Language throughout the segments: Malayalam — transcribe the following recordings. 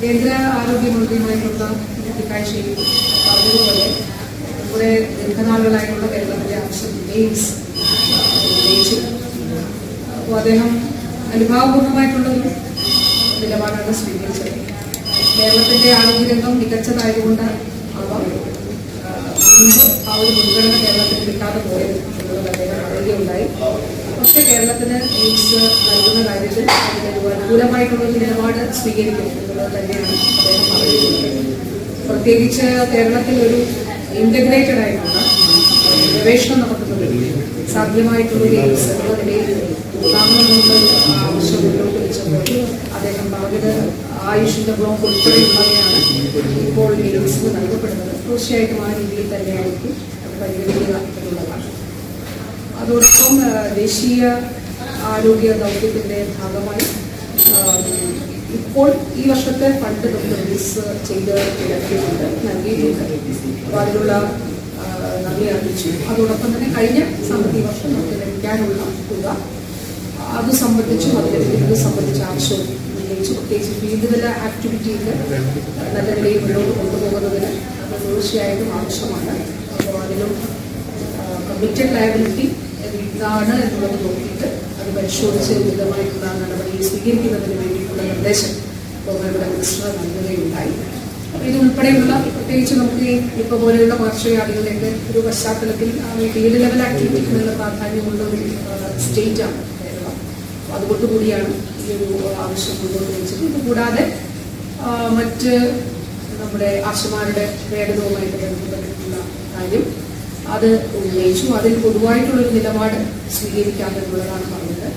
കേന്ദ്ര ആരോഗ്യമന്ത്രിയുമായിട്ടുള്ള കൂട്ടിക്കാഴ്ചയിൽ പറഞ്ഞതുപോലെ നമ്മുടെ ദീർഘനാളുകളായിട്ടുള്ള കേരളത്തിലെ ആവശ്യം എയിംസ് ഉന്നയിച്ചു അപ്പോൾ അദ്ദേഹം അനുഭാവപൂർണമായിട്ടുള്ളൊരു നിലപാടാണ് സ്വീകരിച്ചത്. കേരളത്തിന്റെ ആരോഗ്യരംഗം മികച്ചതായതുകൊണ്ട് ആവാം ആ, ആ ഒരു മുൻഗണന കേരളത്തിന് കിട്ടാതെ പോയത് എന്നുള്ളത് അദ്ദേഹം പറയുകയുണ്ടായി പക്ഷേ കേരളത്തിന് എയിംസ് നൽകുന്ന കാര്യത്തിൽ അനുകൂലമായിട്ടുള്ള നിലപാട് സ്വീകരിക്കും എന്നുള്ളത് തന്നെയാണ് അദ്ദേഹം പറയുന്നത്. പ്രത്യേകിച്ച് കേരളത്തിൽ ഒരു ഇന്റഗ്രേറ്റഡ് ആയിട്ടുള്ള ഗവേഷണം നടത്തുന്നത് സാധ്യമായിട്ടുള്ള എയിംസ് എന്നുള്ള നിലയിൽ ഉണ്ടാകണമെന്നുള്ള ആവശ്യം മുന്നോട്ട് വെച്ചപ്പോൾ അദ്ദേഹം പറഞ്ഞത് ആയുഷിന്റെ ബ്ലോക്ക് ഉൾപ്പെടെയുള്ളവയാണ് ഇപ്പോൾ എയിംസിന് നൽകപ്പെടുന്നത്. തീർച്ചയായിട്ടും ആ രീതിയിൽ തന്നെയായിരിക്കും പരിഗണിക്കുക എന്നുള്ളതാണ് അതോടൊപ്പം ദേശീയ ആരോഗ്യ ദൗത്യത്തിന്റെ ഭാഗമായി ഇപ്പോൾ ഈ വർഷത്തെ ഫണ്ട് നമുക്ക് റിലീസ് ചെയ്ത് ഇറക്കിയിട്ടുണ്ട് നൽകിയിട്ടുണ്ട്. അപ്പോൾ അതിനുള്ള നന്ദി അറിയിച്ചു. അതോടൊപ്പം തന്നെ കഴിഞ്ഞ സാമ്പത്തിക വർഷം നമുക്ക് ലഭിക്കാനുള്ള തുക അത് സംബന്ധിച്ചും അത് ലഭിക്കുന്നത് സംബന്ധിച്ച ആവശ്യവും ഉന്നയിച്ചു. പ്രത്യേകിച്ച് ഫീൽഡ് തല ആക്ടിവിറ്റിയിൽ നല്ല നിലയിൽ മുന്നോട്ട് കൊണ്ടുപോകുന്നതിന് തീർച്ചയായിട്ടും ആവശ്യമാണ്. അപ്പോൾ അതിലും കമ്മിറ്റഡ് ലയബിലിറ്റി എന്താണ് എന്നുള്ളത് നോക്കിയിട്ട് അത് പരിശോധിച്ച് വിധമായിട്ടുള്ള നടപടി സ്വീകരിക്കുന്നതിന് വേണ്ടിയിട്ടുള്ള നിർദ്ദേശം ബഹുമാനപ്പെട്ട മിനിസ്റ്റർ നൽകുകയുണ്ടായി. അപ്പോൾ ഇതുൾപ്പെടെയുള്ള പ്രത്യേകിച്ച് നമുക്ക് ഇപ്പോൾ പോലെയുള്ള പാർശ്വവ്യാധികളിലേക്ക് ഒരു പശ്ചാത്തലത്തിൽ ഫീൽഡ് ലെവൽ ആക്ടിവിറ്റിക്കുള്ള പ്രാധാന്യമുള്ള ഒരു സ്റ്റേറ്റാണ് കേരളം. അപ്പോൾ അതുകൊണ്ട് കൂടിയാണ് ഈ ഒരു ആവശ്യം മുന്നോട്ട് വെച്ചത്. ഇത് കൂടാതെ മറ്റ് നമ്മുടെ ആശമാരുടെ വേതനവുമായിട്ട് ബന്ധപ്പെട്ടിട്ടുള്ള കാര്യം. അത് ഉന്നയിച്ചു അതിൽ പൊതുവായിട്ടുള്ളൊരു നിലപാട് സ്വീകരിക്കാമെന്നുള്ളതാണ് പറഞ്ഞത്.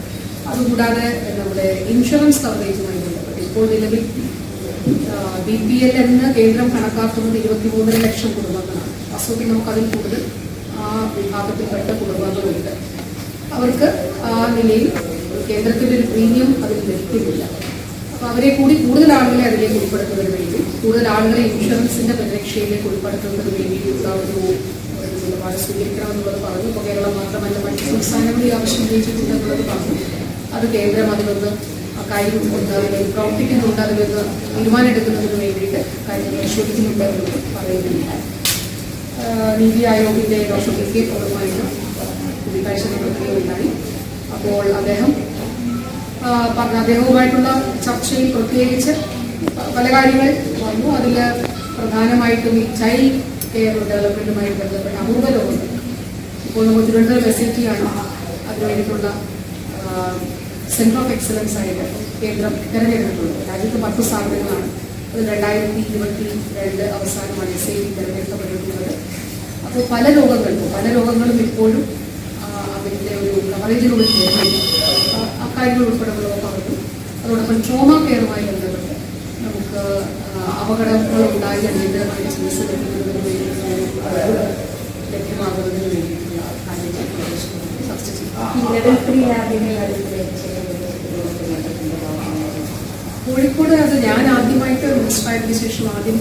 അതുകൂടാതെ നമ്മുടെ ഇൻഷുറൻസ് കവറേജുമായി ബന്ധപ്പെട്ട് ഇപ്പോൾ നിലവിൽ ബി പി എൽ എന്ന് കേന്ദ്രം കണക്കാക്കുന്നത് ഇരുപത്തിമൂന്നര ലക്ഷം കുടുംബങ്ങളാണ്. അസുഖത്തിൽ നമുക്കതിൽ കൂടുതൽ ആ വിഭാഗത്തിൽപ്പെട്ട കുടുംബങ്ങളുണ്ട്. അവർക്ക് ആ നിലയിൽ കേന്ദ്രത്തിന്റെ ഒരു പ്രീമിയം അതിൽ ലഭിക്കുന്നില്ല. അപ്പൊ അവരെ കൂടി കൂടുതൽ ആളുകളെ അതിലേക്ക് ഉൾപ്പെടുത്തുന്നതിന് വേണ്ടി കൂടുതൽ ആളുകളെ ഇൻഷുറൻസിന്റെ പരിരക്ഷയിലേക്ക് ഉൾപ്പെടുത്തുന്നതിന് വേണ്ടിയിട്ടുള്ള ഒരു നിലപാട് നിലപാട് സ്വീകരിക്കണമെന്നുള്ളത് പറഞ്ഞു. ഇപ്പോൾ കേരളം മാത്രമല്ല മറ്റ് സംസ്ഥാനങ്ങളിൽ ഈ ആവശ്യം ഉന്നയിച്ചിട്ടുണ്ട് എന്നുള്ളത് പറഞ്ഞു. അത് കേന്ദ്രം അതിലൊന്ന് കാര്യം അതിൽ പ്രവർത്തിക്കുന്നുണ്ട് അതിലൊന്ന് തീരുമാനമെടുക്കുന്നതിന് വേണ്ടിയിട്ട് കാര്യം പരിശോധിക്കുന്നുണ്ട് എന്ന് പറയുന്നുണ്ടായി നീതി ആയോഗിന്റെ ഡോക്ടർ കെ കെ പോളുമായിട്ട് കൂടിക്കാഴ്ച നടത്തുകയുണ്ടായി അപ്പോൾ അദ്ദേഹം പറഞ്ഞ അദ്ദേഹവുമായിട്ടുള്ള ചർച്ചയിൽ പ്രത്യേകിച്ച് പല കാര്യങ്ങൾ വന്നു. അതിൽ പ്രധാനമായിട്ടും ഈ ചൈൽഡ് കെയർ ഡെവലപ്മെന്റുമായി ബന്ധപ്പെട്ട അപൂർവ ലോകം. ഇപ്പോൾ നമ്മൾ തിരുവനന്തപുരം എസ് ഐ ടി അതിനുവേണ്ടിയിട്ടുള്ള സെന്റർ ഓഫ് എക്സലൻസ് ആയിട്ട് കേന്ദ്രം തിരഞ്ഞെടുത്തിട്ടുള്ളത്. രാജ്യത്ത് പത്ത് സ്ഥാപനങ്ങളാണ്. അത് രണ്ടായിരത്തി ഇരുപത്തി രണ്ട് അവസാനമാണ് എസ് ഐ ടി തിരഞ്ഞെടുക്കപ്പെട്ടിട്ടുള്ളത്. അപ്പോൾ പല രോഗങ്ങൾക്കും പല ലോകങ്ങളും ഇപ്പോഴും അതിന്റെ ഒരു കവറേജിലൂടെ വരുന്നില്ല അക്കാര്യങ്ങൾ ഉൾപ്പെടെയുള്ളവ പറഞ്ഞു അതോടൊപ്പം ട്രോമ കെയറുമായി ബന്ധപ്പെട്ട് നമുക്ക് അപകടങ്ങൾ ഉണ്ടായി അതിന്റെ ചികിത്സ ലഭിക്കുന്നതിന് വേണ്ടിയിട്ടുള്ള ലഭ്യമാകുന്നതിന് വേണ്ടിയിട്ടുള്ള കാര്യങ്ങൾ. ചർച്ച കോഴിക്കോട് അത് ഞാൻ ആദ്യമായിട്ട് മുനിസിപ്പാലിറ്റി ശേഷം ആദ്യം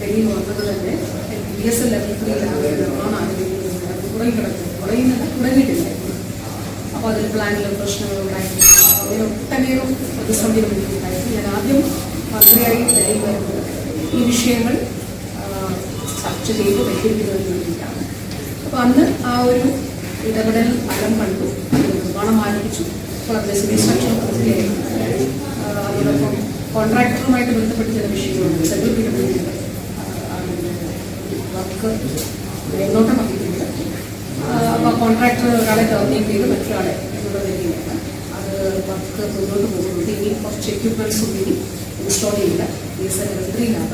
ഡൽഹിയിൽ വന്നത് തന്നെ B S L level three ലാബിൽ നിർമ്മാണം ആരംഭിക്കുന്നത് അത് കുറേ കിടക്കുന്നു. കുറയുന്നത് തുടങ്ങിയിട്ടില്ല. അപ്പോൾ അതിൽ പ്ലാനിലും പ്രശ്നങ്ങളും ഉണ്ടായിട്ടില്ല. അങ്ങനെ ഒട്ടനേകം പ്രതിസന്ധികൾ ഉണ്ടായിരുന്നു ഞാൻ ആദ്യം മന്ത്രിയായി നിലയിൽ വരുന്നത് ഈ വിഷയങ്ങൾ ചർച്ച ചെയ്ത് പരിഹരിക്കുന്നതിന് വേണ്ടിയിട്ടാണ് അപ്പോൾ അന്ന് ആ ഒരു ഇടപെടൽ ഫലം കണ്ടു. നിർമ്മാണം ആരംഭിച്ചു. അതോടൊപ്പം കോൺട്രാക്ടറുമായിട്ട് ബന്ധപ്പെട്ട് ചില വിഷയങ്ങളുണ്ട്. സെൻട്രൽ വർക്ക് മേൽനോട്ടം കോൺട്രാക്ടർ ഒരാളെ ടെർമിനേറ്റ് ചെയ്ത് മറ്റൊരാളെ അത് വർക്ക് മുന്നോട്ട് പോകുന്നുണ്ട് ഇനി കുറച്ച് എക്യുപ്മെന്റ്സും ഇനി ഇൻസ്റ്റാൾ ചെയ്യില്ല. എൻ ത്രീയിലാണ്